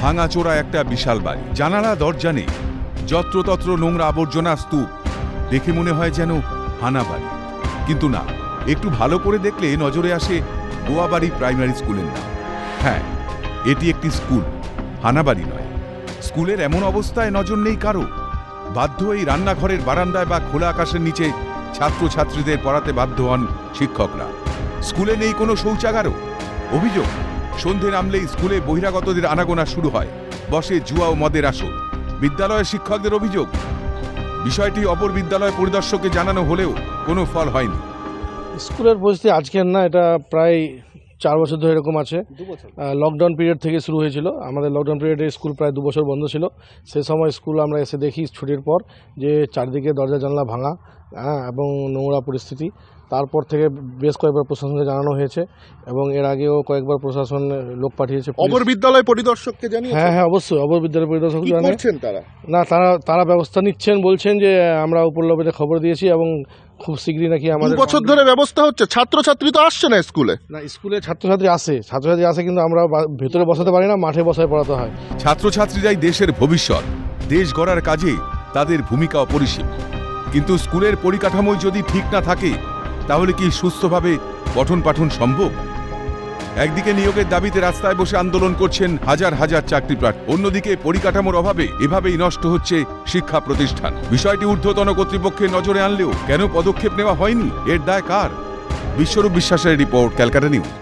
ভাঙাচোরা একটা বিশাল বাড়ি। জানালা দরজা নেই। যত্রতত্র নোংরা আবর্জনা স্তূপ। দেখে মনে হয় যেন হানা বাড়ি। কিন্তু না, একটু ভালো করে দেখলে নজরে আসে গোয়াবাড়ি প্রাইমারি স্কুলের নাম। হ্যাঁ এটি একটি স্কুল হানাবাড়ি নয়। স্কুলের এমন অবস্থায় নজর নেই কারও। বাধ্য এই রান্নাঘরের বারান্দায় বা খোলা আকাশের নিচে ছাত্রছাত্রীদের পড়াতে বাধ্য হন শিক্ষকরা। স্কুলে নেই কোনো শৌচাগারও? অভিযোগ? সন্ধে নামলেই স্কুলে বহিরাগতদের আনাগোনা শুরু হয়। বসে জুয়া ও মদের আসর। বিদ্যালয়ের শিক্ষকদের অভিযোগ বিষয়টি অপর বিদ্যালয় পরিদর্শককে জানানো হলেও কোনো ফল হয়নি। স্কুলের পরিস্থিতি আজকের না এটা প্রায় চার বছর ধরে এরকম আছে। লকডাউন পিরিয়ড থেকে শুরু হয়েছিল। আমাদের লকডাউন পিরিয়ডে স্কুল প্রায় দু বছর বন্ধ ছিল। সে সময় স্কুল আমরা এসে দেখি ছুটির পর যে চারদিকে দরজা জানলা ভাঙা হ্যাঁ এবং নোংরা পরিস্থিতি। তারপর থেকে বেশ কয়েকবার প্রশাসনকে জানানো হয়েছে এবং এর আগেও কয়েকবার প্রশাসন লোক পাঠিয়েছে অপর বিদ্যালয় পরিদর্শককে জানিয়ে হ্যাঁ হ্যাঁ অবশ্যই অবর বিদ্যালয় পরিদর্শক কি জানে করছেন তারা? না তারা তারা ব্যবস্থা নিচ্ছেন বলছেন যে আমরা উপর লেভেলে খবর দিয়েছি এবং খুব শীঘ্রই নাকি আমাদের বছর ধরে ব্যবস্থা হচ্ছে। ছাত্রছাত্রী তো আসছে না স্কুলে? না স্কুলে ছাত্রছাত্রী আসে। ছাত্রছাত্রী আসে কিন্তু আমরা ভেতরে বসাতে পারি না মাঠে বসায় পড়াতে হয়। ছাত্রছাত্রীরাই দেশের ভবিষ্যৎ। দেশ গড়ার কাজে তাদের ভূমিকা অপরিসীম কিন্তু স্কুলের পরিকাঠামোই যদি ঠিক না থাকে, তাহলে কি সুস্থভাবে পঠন পাঠন সম্ভব? একদিকে নিয়োগের দাবিতে রাস্তায় বসে আন্দোলন করছেন হাজার হাজার চাকরি প্রার্থী অন্যদিকে পরিকাঠামোর অভাবে এভাবেই নষ্ট হচ্ছে শিক্ষা প্রতিষ্ঠান। বিষয়টি ঊর্ধ্বতন কর্তৃপক্ষের নজরে আনলেও কেন পদক্ষেপ নেওয়া হয়নি? এর দায় কার? বিশ্বরূপ বিশ্বাসের রিপোর্ট, ক্যালকাটা নিউজ।